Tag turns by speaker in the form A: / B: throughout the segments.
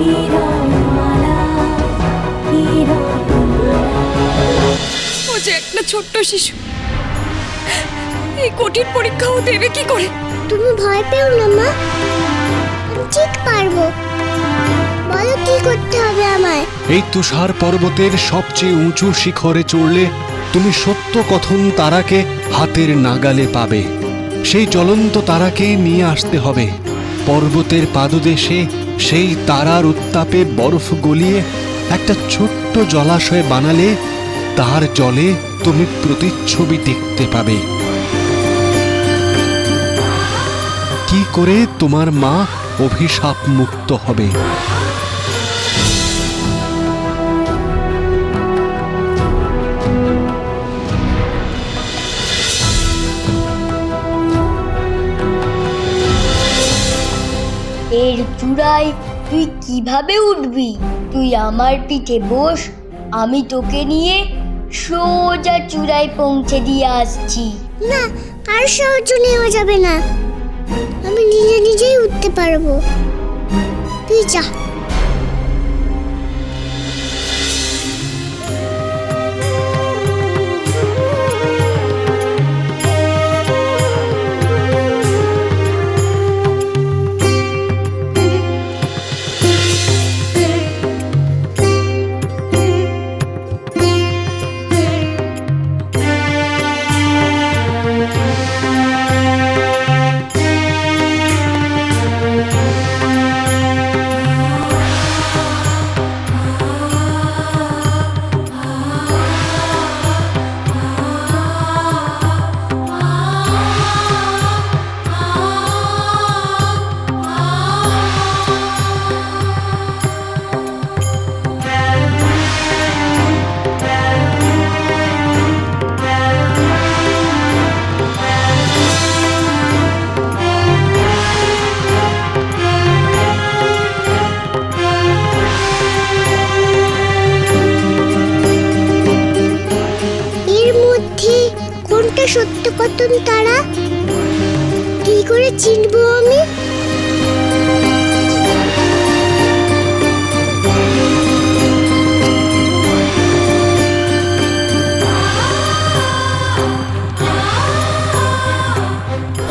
A: ও যে একটা ছোট্ট শিশু। এই কঠিন পরীক্ষাও দেবে কি করে?
B: তুমি ভয় পেও না মা। ঠিক পারব। বলো কি করতে হবে আমায়?
C: এই তুষার পর্বতের সবচেয়ে উঁচু শিখরে চড়লে তুমি সত্য কথন তারাকে হাতের নাগালে পাবে। সেই জ্বলন্ত তারাকে নিয়ে আসতে হবে। পর্বতের পাদদেশে সেই তারার উত্তাপে বরফ গলিয়ে একটা ছোট্ট জলাশয় বানালে তার জলে তুমি প্রতিচ্ছবি দেখতে পাবে। কি করে তোমার মা অভিশাপ মুক্ত হবে?
D: এর চূড়ায় তুই কীভাবে উঠবি? তুই আমার পিঠে বস, আমি তোকে নিয়ে সোজা চূড়ায় পৌঁছে দিয়ে আসছি।
B: না, আর সাহায্য নেওয়া যাবে না। আমি নিজে নিজেই উঠতে পারব। তুই যা। সত্য কথন তারা? কি করে চিনবো আমি?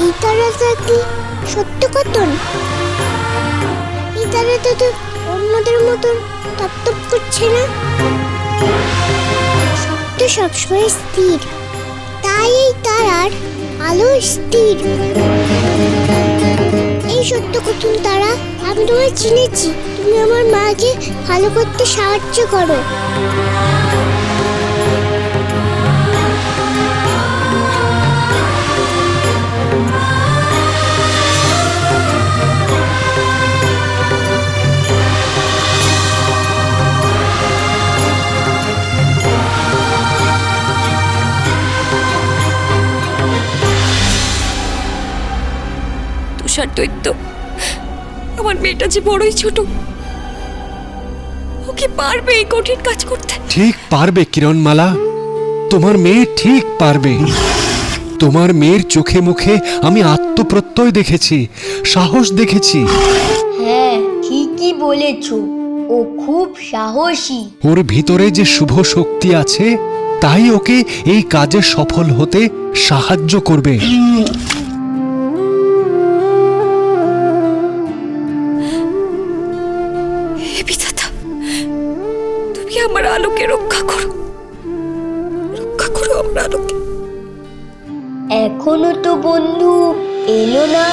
B: এই তারাটা কি সত্য কথন এই তারাটা তো অন্যদের মতন তপ্তপ করছে না? সত্য সবসময় স্থির। তাই এই তারার আলো স্থির। এই সত্য কথন তারা, আমি তোমায় চিনেছি। তুমি আমার মাকে ভালো করতে সাহায্য করো।
A: তুষার দৈত্য। আমার মেয়েটা যে বড়ই ছোট ও কি পারবে এই কঠিন কাজ করতে?
C: ঠিক পারবে কিরণমালা। তোমার মেয়ে ঠিক পারবে। তোমার মেয়ের চোখে মুখে আমি আত্মপ্রত্যয় দেখেছি সাহস দেখেছি।
D: হ্যাঁ ঠিকই বলেছ। ও খুব সাহসী।
C: ওর ভিতরে যে শুভ শক্তি আছে তাই ওকে এই কাজে সফল হতে সাহায্য করবে।
D: বন্ধু এলো না।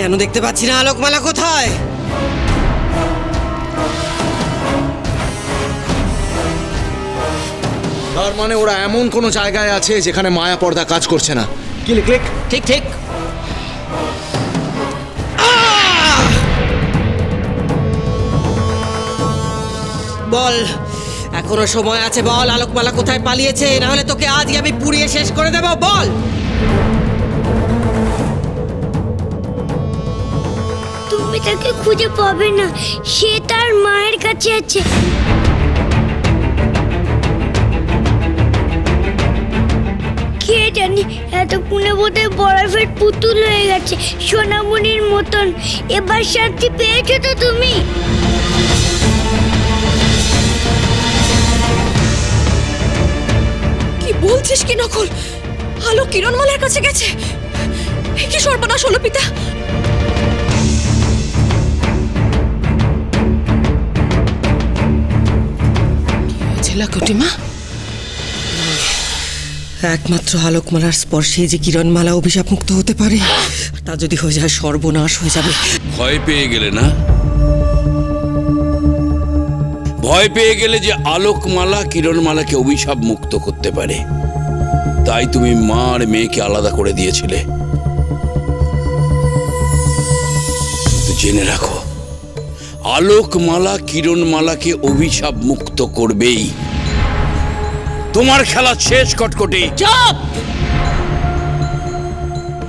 E: কেন দেখতে পাচ্ছি না আলোকমালা কোথায়?
F: তার মানে ওরা এমন কোনো জায়গায় আছে যেখানে মায়া পর্দা কাজ করছে না। Click click.
E: ঠিক ঠিক। বল এখনও সময় আছে বল আলোকমালা কোথায় পালিয়েছে? না হলে তোকে আজই আমি পুড়িয়ে শেষ করে দেব বল।
B: তুমি খুঁজে পাবে না। সে তার মায়ের কাছে আছে। কে জানি এতক্ষণে বোধহয় বরফের পুতুল হয়ে গেছে, সোনামণির মতন। এবার শান্তি পেয়েছ তো তুমি?
A: কি বলছিস কি নকল আলো কিরণমালার কাছে গেছে? কি সর্বনাশ হলো পিতা?
E: ছেলা কুটিমা একমাত্র আলোকমালার স্পর্শে যে কিরণমালা অভিশাপ মুক্ত হতে পারে, তা যদি হয়ে যায়, সর্বনাশ হয়ে যাবে।
G: ভয় পেয়ে গেলে না? ভয় পেয়ে গেলে যে আলোকমালা কিরণমালাকে অভিশাপ মুক্ত করতে পারে, তাই তুমি মা আর মেয়েকে আলাদা করে দিয়েছিলে। জেনে রাখো, আলোকমালা কিরণমালাকে অভিশাপ মুক্ত করবেই। তোমার খেলা শেষ কটকটি
E: চুপ!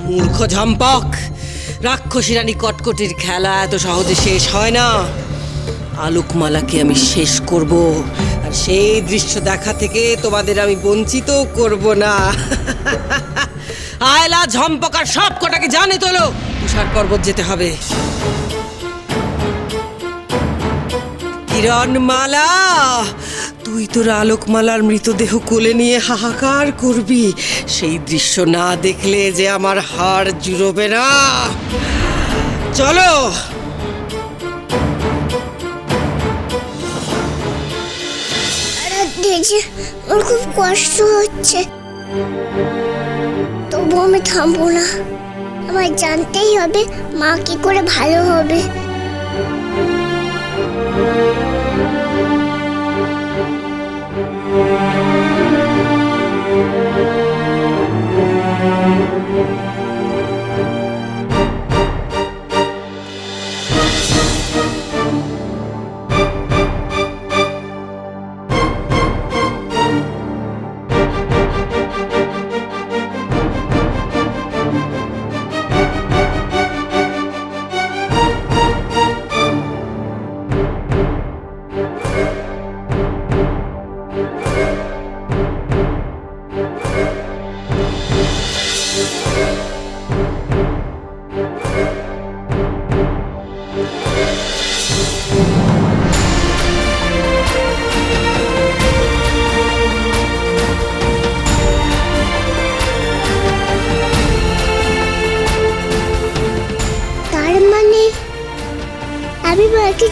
E: মূর্খ ঝম্পক, রাক্ষসী রানী কটকটির খেলা এত সহজে শেষ হয় না। আলোকমালাকে আমি শেষ করব, আর সেই দৃশ্য দেখা থেকে তোমাদের আমি বঞ্চিত করব না। আয়লা ঝম্পক আর সব কটাকে জানে তোলো তুষার পর্বত যেতে হবে। কিরণমালা তুই তোর আলোকমালার মৃতদেহ কোলে নিয়ে হাহাকার করবি। সেই দৃশ্য না দেখলে যে আমার হাড় জুড়োবে না। চলো।
B: ওর খুব কষ্ট হচ্ছে। তবু আমি থামবো না। আমার জানতেই হবে মা কি করে ভালো হবে। তার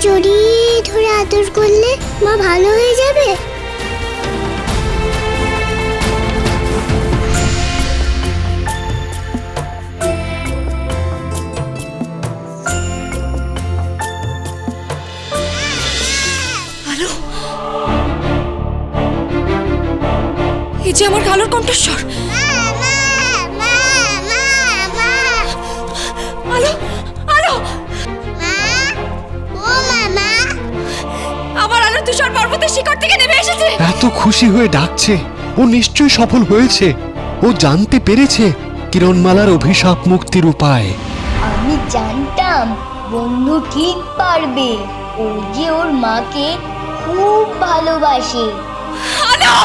B: জড়িয়ে ধরে আদর করলে মা ভালো হয়ে যাবে?
A: এই যে আমার আলোর কণ্ঠস্বর।
C: এত খুশি হয়ে ডাকছে। ও নিশ্চয়ই সফল হয়েছে। ও জানতে পেরেছে কিরণমালার অভিশাপ মুক্তির উপায়।
D: আমি জানতাম বন্ধু ঠিক পারবে। ও যে ওর মাকে খুব ভালোবাসে।
A: আলো!